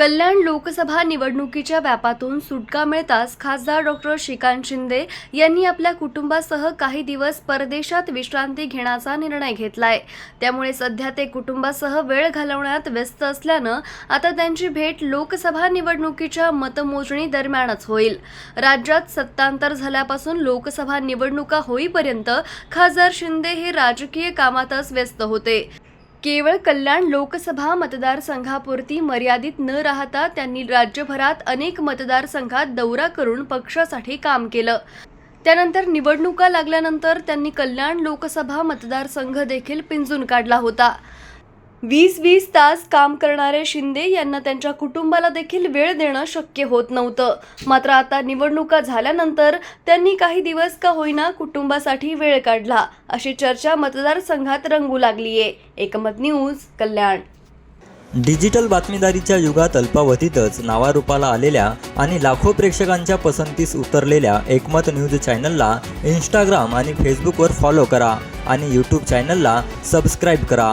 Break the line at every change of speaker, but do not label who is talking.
कल्याण लोकसभा निवडणुकीच्या व्यापातून सुटका मिळताच खासदार डॉक्टर श्रीकांत शिंदे यांनी आपल्या कुटुंबासह काही दिवस परदेशात विश्रांती घेण्याचा निर्णय घेतलाय. त्यामुळे सध्या ते कुटुंबासह वेळ घालवण्यात व्यस्त असल्यानं आता त्यांची भेट लोकसभा निवडणुकीच्या मतमोजणी दरम्यानच होईल. राज्यात सत्तांतर झाल्यापासून लोकसभा निवडणुका होईपर्यंत खासदार शिंदे हे राजकीय कामातच व्यस्त होते. केवळ कल्याण लोकसभा मतदारसंघापुरती मर्यादित न राहता त्यांनी राज्यभरात अनेक मतदारसंघात दौरा करून पक्षासाठी काम केलं. त्यानंतर निवडणुका लागल्यानंतर त्यांनी कल्याण लोकसभा मतदारसंघ देखील पिंजून काढला होता. वीस वीस तास काम करणारे शिंदे यांना त्यांच्या कुटुंबाला देखील वेळ देणं शक्य होत नव्हतं. मात्र आता निवडणुका झाल्यानंतर त्यांनी काही दिवस का होईना कुटुंबासाठी वेळ काढला अशी चर्चा मतदारसंघात रंगू लागलीये. एकमत न्यूज कल्याण.
डिजिटल बातमीदारीच्या युगात अल्पावधीतच नावारूपाला आलेल्या आणि लाखो प्रेक्षकांच्या पसंतीस उतरलेल्या एकमत न्यूज चॅनलला इंस्टाग्राम आणि फेसबुकवर फॉलो करा आणि यूट्यूब चॅनलला सबस्क्राईब करा.